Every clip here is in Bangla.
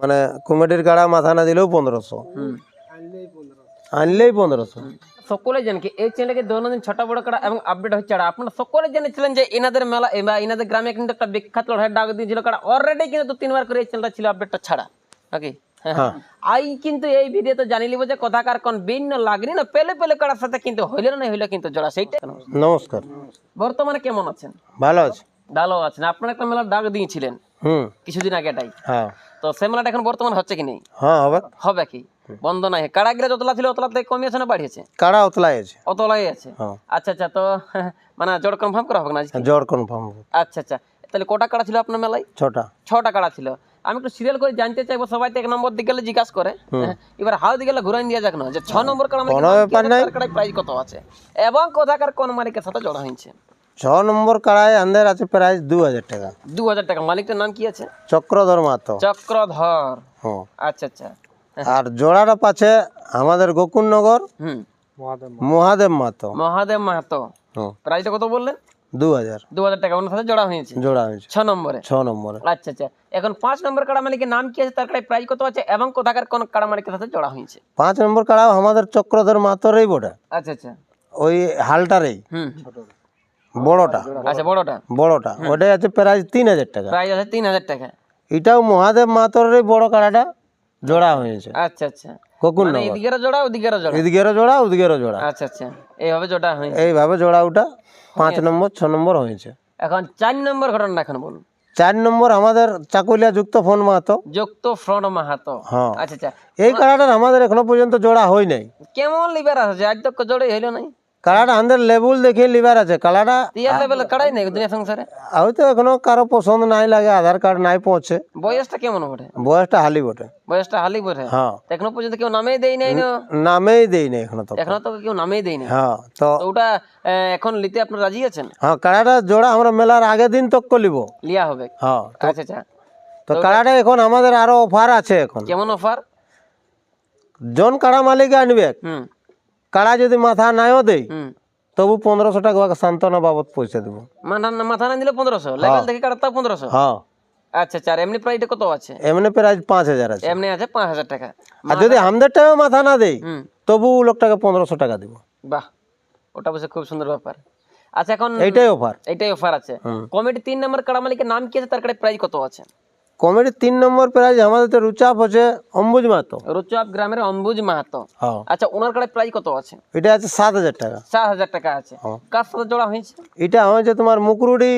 মানে কমিটির কাড়া মাথা না দিলেও পনেরোশো। আনলেই পনেরোশো। সকলে জানেন কি এই চ্যানেলে দৈনন্দিন ছোট বড় কাড়া এবং আপডেট হচ্ছে আর আপনারা সকলে জেনেছিলেন যে এনাদের মেলা বা এনাদের গ্রামে কিন্তু একটা বিখ্যাত লড়াই ডাক দিয়েছিল কারণ অলরেডি কিন্তু দু তিনবার করে এই চ্যানেলটা ছিল আপডেটটা ছাড়া। নাকি? হ্যাঁ। আই কিন্তু এই ভিডিওতে জানি লিব যে কথাকার কোন ভিন্ন লাগনি না পেলে পেলে কাড়ার সাথে কিন্তু হইলে না হইলে কিন্তু জোড়া সেইটা। নমস্কার। বর্তমানে কেমন আছেন? ভালো আছে। ভালো আছেন। আপনারা একটা মেলা ডাক দিয়েছিলেন। হুম। কিছুদিন আগে এটাই। হ্যাঁ। তো সে মেলাটা এখন বর্তমান হচ্ছে কি নেই? হ্যাঁ হবে। হবে কি? বন্ধ নাই। কাড়া গিলা যতলা ছিল কমিয়েছে না বাড়িয়েছে? কাড়া অতলাই আছে? অতলাই আছে। হ্যাঁ। আচ্ছা আচ্ছা তো মানে জোর কনফার্ম করা হবে না কনফার্ম আচ্ছা আচ্ছা। তাহলে কটা কাড়া ছিল আপনার মেলায়? ছটা। ছটা কাড়া ছিল? আমি একটু সিরিয়াল করে জানতে চাইব সবাই তো এক নম্বর দিকে গেলে জিজ্ঞাসা করে। হ্যাঁ, এবার হাউ দিকে গেলে ঘুরাই দিয়া যাক না। যে ছ নম্বর কাড়া মানে প্রাইস কত আছে? এবং কোথাকার কোন মালিকের সাথে জড়া হয়েছে? ছ নম্বর কাড়ায় আমাদের আছে প্রাইস দু হাজার টাকা। দু হাজার টাকা। মালিকটার নাম কি আছে? চক্রধর মাতো চক্রধর। হ্যাঁ। আচ্ছা আচ্ছা। আর জোড়াটা পাচ্ছে আমাদের গোকুলনগর হুম। মহাদেব মাতো মহাদেব মাহাতো। হ্যাঁ। প্রাইসটা কত বললেন? দু হাজার দু হাজার টাকা। ওনার সাথে জড়া হয়েছে? জোড়া হয়েছে। ছ নম্বরে। ছ নম্বরে। আচ্ছা আচ্ছা। এখন পাঁচ নম্বর কাড়া মালিকের নাম কি আছে? তার কাড়ায় প্রাইস কত আছে? এবং কোথাকার কোন কাড়া মালিকের সাথে জড়া হয়েছে? পাঁচ নম্বর কাড়াও আমাদের চক্রধর মাতরেই বটে। আচ্ছা আচ্ছা। ওই হালটারেই। হুম। বড়টা। আচ্ছা বড়টা। বড়টা। ওটাই আছে প্রাইস তিন হাজার টাকা। প্রাইস আছে তিন হাজার টাকা। এটাও মহাদেব মাতরের বড় কাড়াটা জোড়া হয়েছে। আচ্ছা আচ্ছা। ককুন মানে জোড়া জোড়া? এদিকেরও জোড়া ওদিকেরও জোড়া। আচ্ছা আচ্ছা। এইভাবে জোড়া হয়েছে। এইভাবে জোড়া ওটা। পাঁচ নম্বর ছ নম্বর হয়েছে। এখন চার নম্বর ঘটনা এখন বলুন। চার নম্বর আমাদের চাকুলিয়া যুক্ত ফোন মাহাতো। যুক্ত ফ্রন্ট মাহাতো। হ্যাঁ। আচ্ছা আচ্ছা। এই কাড়াটার আমাদের এখনও পর্যন্ত জোড়া হয় নাই কেমন লিবার আছে? আজ তো জোড়ে হইল নাই। কাড়াটা আমাদের লেবুল দেখে লিবার আছে। কাড়াটা তিয়ার লেভেল কাড়াই নাই দুনিয়া সংসারে? হয়তো এখনও কারও পছন্দ নাই লাগে আধার কার্ড নাই পৌঁছে। বয়সটা কেমন বটে? বয়সটা হালি বটে। বয়সটা হালি বটে? হ্যাঁ। এখনও পর্যন্ত কেউ নামেই দেই নাই না? নামেই দেই না এখনও তো। এখনও তো কেউ নামেই দেই নাই? হ্যাঁ তো ওটা এখন নিতে আপনার রাজি আছেন? হ্যাঁ কাড়াটা জোড়া আমরা মেলার আগের দিন তক লিব লিয়া হবে। হ্যাঁ আচ্ছা আচ্ছা। তো কাড়াটা এখন আমাদের আরও অফার আছে এখন। কেমন অফার? জন কাড়া মালিক আনবে। হুম। কাড়া যদি মাথা দেই হুম। তবু পনেরোশো টাকা সান্ত্বনা বাবদ পয়সা দেবো। মাথা মাথা না দিলে পনেরোশো। লেভেল থেকে কাটাতে পনেরোশো? হ্যাঁ। আচ্ছা আচ্ছা এমনি প্রাইসটা কত আছে? এমনি প্রাইস পাঁচ হাজার আছে। এমনি আছে পাঁচ হাজার টাকা। আর যদি আমাদের টাইমে মাথা না দেই তবু লোকটাকে পনেরোশো টাকা দিব। বাহ ওটা বসে খুব সুন্দর ব্যাপার। আচ্ছা এখন এইটাই অফার এইটাই অফার আছে। কমিটি তিন নম্বর কাড়া মালিকের নাম কি আছে? তার কাছে প্রাইস কত আছে? কমেডির তিন নম্বর প্রাইজ আমাদের তো রুচাপ হচ্ছে অম্বুজ মাহাতো। রুচাপ গ্রামের অম্বুজ মাহাতো। হ্যাঁ। আচ্ছা ওনার কাছে প্রাইজ কত আছে? এটা আছে সাত হাজার টাকা। চার হাজার টাকা আছে। কার সাথে জোড়া হয়েছে? এটা হয়েছে তোমার মুকুরুডি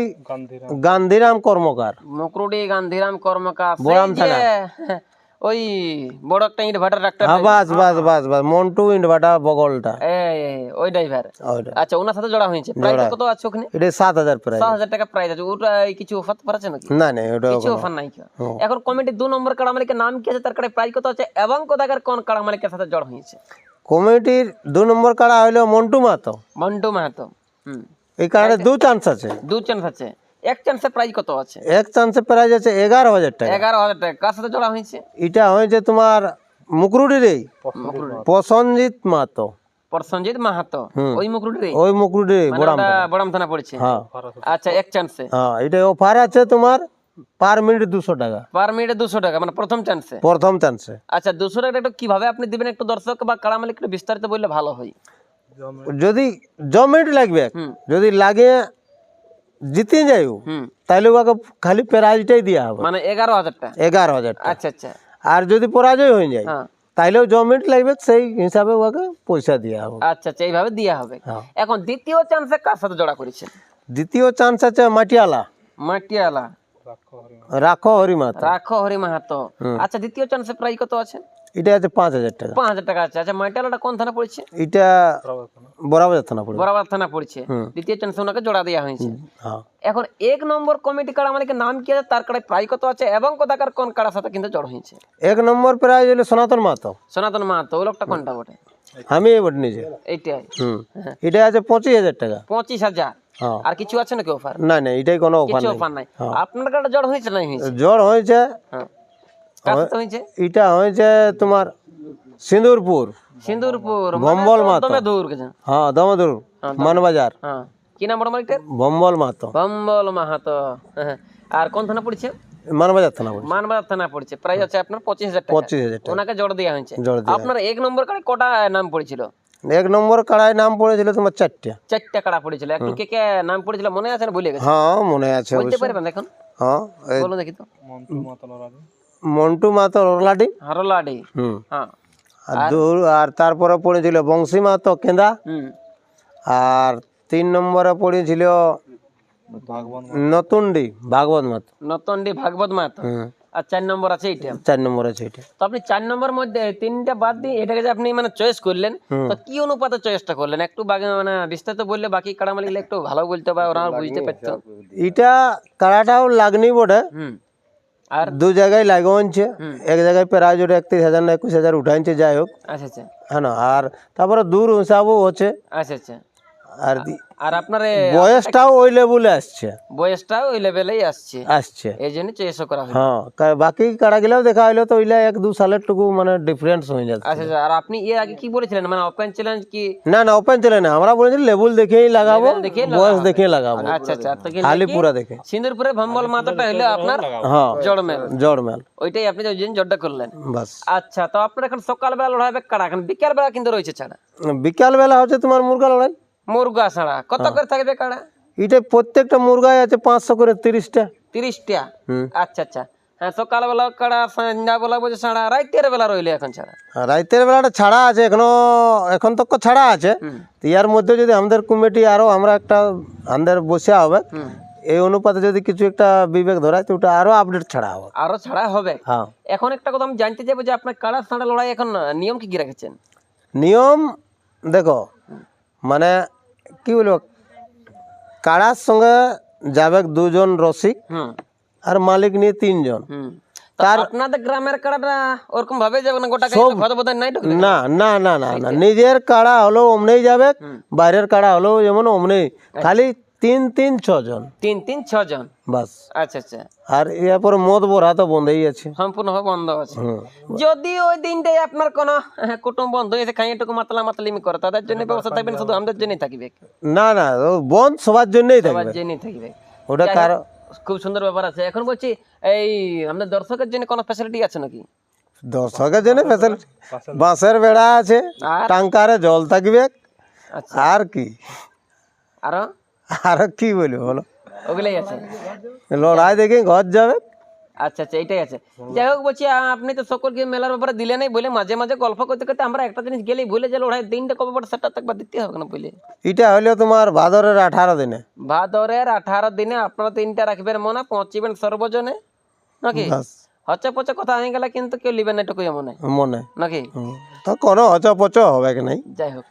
গান্ধীরাম কর্মকার। মুকরুডি গান্ধীরাম কর্মকার। বড়াম যে, ওই বড় একটা ইট ভাটার ডাক্তার হ্যাঁ বাস বাস বাস বাস। মন্টু ইন্ডভাটা বগলটা। ওই ড্রাইভার আচ্ছা ওনার সাথে জোড়া হয়েছে। প্রাইস কত আছে ওখানে? এটা সাত হাজার প্রাইজ সাত হাজার টাকা প্রাইস আছে। ওটা কিছু অফার আছে নাকি? না না ওটা কিছু অফার নাই এখন কমিটি দু নম্বর কাড়া মালিকের নাম কি আছে? তার কাছে প্রাইস কত আছে? এবং কোথাকার কোন কাড়া মালিকের সাথে জড় হয়েছে? কমিটির দু নম্বর কাড়া হইল মন্টু মাতো মন্টু মাহাতো। হুম। এই কাড়াটা দু চান্স আছে। দু চান্স আছে। এক চান্সের প্রাইস কত আছে? এক চান্সে প্রাইজ আছে এগারো হাজার টাকা। এগারো হাজার টাকা। কার সাথে জড়া হয়েছে? এটা হয়েছে তোমার মুকুরুডিরই। প্রসঞ্জিৎ মাতো প্রসঞ্জিৎ মাহাতো? ওই মুকুরুটি ওই মুকুরুডি বড়াম বড়াম থানা পড়েছে? হ্যাঁ। আচ্ছা এক চান্সে হ্যাঁ এটা অফার আছে তোমার পার মিনিট দুশো টাকা। পার মিনিটে দুশো টাকা মানে প্রথম চান্সে প্রথম চান্সে আচ্ছা দুশো টাকা একটু কীভাবে আপনি দিবেন একটু দর্শক বা কাড়া মালিক একটু বিস্তারিত বললে ভালো হয়? যদি জ মিনিট লাগবে যদি লাগে জিতে যাই তাহলে ওকে খালি প্রাইজটাই দেওয়া হবে। মানে এগারো হাজার টাকা? এগারো হাজার টাকা। আচ্ছা আচ্ছা। আর যদি পরাজয় হয়ে যায় হ্যাঁ। তাইলেও জমিট লাগবে সেই হিসাবে ওকে পয়সা দেওয়া হবে। আচ্ছা আচ্ছা এইভাবে দেওয়া হবে। হ্যাঁ। এখন দ্বিতীয় চান্সে কার সাথে জোড়া করেছে দ্বিতীয় চান্স আছে মাটিয়ালা। মাটিয়ালা। রাখো হরিমাত রাখো হরি মাহাতো আচ্ছা দ্বিতীয় চান্সে প্রায় কত আছে এটা আছে পাঁচ হাজার টাকা। পাঁচ হাজার টাকা আছে। আচ্ছা মাটিয়ালাটা কোন থানা পড়ছে? এটা বরাবর থানা। পড়বে বরাবর থানা পড়ছে। দ্বিতীয় চান্সে ওনাকে জোড়া দেওয়া হয়েছে। হ্যাঁ। এখন এক নম্বর কমিটি কাড়া মালিকের নাম কি আছে? তার কাড়ায় প্রায় কত আছে? এবং কোথাকার কোন কাড়ার সাথে কিন্তু জড় হয়েছে? এক নম্বর প্রাইজ হলো সনাতন মাতো সনাতন মাহাতো। ওই লোকটা কোনটা বটে? আমি এই বটে নিজে। এইটাই। হুম। এটা আছে পঁচিশ হাজার টাকা। পঁচিশ হাজার? হ্যাঁ। আর কিছু আছে নাকি অফার? না না এটাই কোনো অফার কিছু অফার নাই। আপনার কাটা জড় হয়েছে নাই হয়েছে? জ্বর হয়েছে হ্যাঁ কার সাথে হয়েছে এটা হয়েছে তোমার সিন্দুরপুর। সিন্দুরপুর ভম্বল মাহাতো। দমে দূর গেছে। হ্যাঁ দমদুর মানবাজার। হ্যাঁ কি নাম বড় মালিকটার? ভম্বল মাতো বম্বল মাহাতো। হ্যাঁ। আর কোন থানা পড়ছে? মানবাজার থানা বলছি মানবাজার থানা পড়ছে। হচ্ছে আপনার পঁচিশ হাজার টাকা। পঁচিশ হাজার টাকা। ওনাকে জোর দেওয়া হয়েছে। আপনার এক নম্বর কার্ডে কটা নাম পড়েছিল? এক নম্বর কাড়ায় নাম পড়েছিল তোমার চারটে। চারটা কাড়া পড়েছিল। একটু কে কে নাম পড়েছিল মনে আছে না? ভুলে গেছে। হ্যাঁ মনে আছে বলতে পারবেন এখন? হ্যাঁ দেখি তো। মন্টু মাতো রলাডি হারলাডি। হুম। হ্যাঁ। আর দূর আর তারপরে পড়েছিল বংশী মাতো কেন্দা? হুম। আর তিন নম্বরে পড়েছিল নতুনডি ভাগবত মাতো। নতনডি ভাগবত হুম। আর চার নম্বর আছে এইটা। চার নম্বর আছে এটা তো আপনি চার নম্বর মধ্যে তিনটা বাদ দিয়ে এটাকে যে আপনি মানে চয়েস করলেন তো কি অনুপাতে চয়েসটা করলেন? একটু বাগে মানে বিস্তারিত বললে বাকি কাড়া মালিকগুলো একটু ভালো বলতে বা ওরা বুঝতে পারতো এটা কাড়াটাও লাগনি বটে। হুম। আর দু জায়গায় লাগছে এক জায়গায় প্রায় ওটা একত্রিশ হাজার না একুশ হাজার উঠাইছে যাই হোক আচ্ছা আচ্ছা হ্যাঁ না আর তারপরে দূর হিসাবও হচ্ছে আচ্ছা আচ্ছা আর দি- আর আপনার বয়সটাও ওই লেভেলে আসছে। বয়সটাও ওই লেভেলেই আসছে। আসছে। এই জন্য চয়েসও করা হয় হ্যাঁ বাকি কাড়াগুলাও দেখা হইল তো ওইলা এক দু সালের টুকু মানে ডিফারেন্স হয়ে যাচ্ছে। আচ্ছা আচ্ছা আর আপনি এর আগে কি বলেছিলেন? মানে ওপেন চ্যালেঞ্জ কি? না না ওপেন চলে না আমরা বলেছি লেবুল দেখেই লাগাবো বয়স দেখে লাগাবো। আচ্ছা আচ্ছা তো কি দেখে। সিন্দুরপুরে ভম্বল মাতাটা হলো আপনার হ্যাঁ জড়মেল। জড় মেল ওইটাই আপনি ওই জন্য জড়টা করলেন। বাস। আচ্ছা তো আপনার এখন সকালবেলা লড়াইবে কাড়া এখন বিকালবেলা কিন্তু রয়েছে ছাড়া। বিকাল বেলা হচ্ছে তোমার মুরগা লড়াই। মুরগা ছাড়া। কত করে থাকবে কাড়া? এটা প্রত্যেকটা মুরগাই আছে পাঁচশো করে তিরিশটা। তিরিশটা? হুম। আচ্ছা আচ্ছা। হ্যাঁ সকালবেলা কাড়া সন্ধ্যাবেলা বলছে ছাড়া রাইতের বেলা রইলে এখন ছাড়া। রাইতের বেলাটা ছাড়া আছে এখনও এখন তো ছাড়া আছে। ইয়ার মধ্যে যদি আমাদের কমিটি আরও আমরা একটা আমাদের বসে হবে এই অনুপাতে যদি কিছু একটা বিবেক ধরায় তো ওটা আরও আপডেট ছাড়া হবে। আরও ছাড়া হবে? হ্যাঁ। এখন একটা কথা আমি জানতে চাইব যে আপনার কাড়া ছাড়া লড়াই এখন নিয়ম কি কি রেখেছেন? নিয়ম দেখো মানে কি বলব কাড়ার সঙ্গে যাবে দুজন রসিক আর মালিক নিয়ে তিনজন। তার আপনাদের গ্রামের কাড়াটা ওরকম ভাবে যাবে না গোটা নাই না না না না না। নিজের কাড়া হলেও অমনেই যাবে বাইরের কাড়া হলেও যেমন অমনেই। খালি তিন তিন ছজন। তিন তিন ছজন? বাস। আচ্ছা আচ্ছা। আর এরপর মদ ভরা তো বন্ধই আছে। সম্পূর্ণভাবে বন্ধ আছে। যদি ওই দিনটাই আপনার কোনো হ্যাঁ, কুটুম বন্ধু এসে খাইয়েটুকু মাতলা মাতলিমি করে তাদের জন্য ব্যবস্থা থাকবে শুধু আমাদের জন্যই থাকবে। না না ও বন্ধ সবার জন্যই থাকবে সবার থাকবে। জন্যই থাকবে। ওটা কারও খুব সুন্দর ব্যাপার আছে। এখন বলছি এই আমাদের দর্শকের জন্য কোনো ফ্যাসিলিটি আছে নাকি? দর্শকের জন্য ফ্যাসিলিটি বাঁশের বেড়া আছে। আর? টাঙ্কারে জল থাকবে। আচ্ছা। আর কি? আরও? আর কি বলব বলো? ওগুলাই আছে। লড়াই দেখে ঘর যাবে। আচ্ছা আচ্ছা এটাই আছে। যাই হোক বলছি আপনি তো সকলকে মেলার ব্যাপারে দিলে নাই বলে মাঝে মাঝে গল্প করতে করতে আমরা একটা জিনিস গেলেই ভুলে যে ওড়াই দিনটা কবে পর সেটা একবার দিতে হবে না বলে। এটা হলো তোমার ভাদরের আঠারো দিনে। ভাদরের আঠারো দিনে আপনারা তিনটা রাখবেন মনে পৌঁছিবেন সর্বজনে নাকি? হচ্ছে পচে কথা হয়ে গেলে কিন্তু কেউ লিবেন না এটুকুই মনে। মনে। নাকি? তো কোনো হচপচ হবে কি নাই? যাই হোক।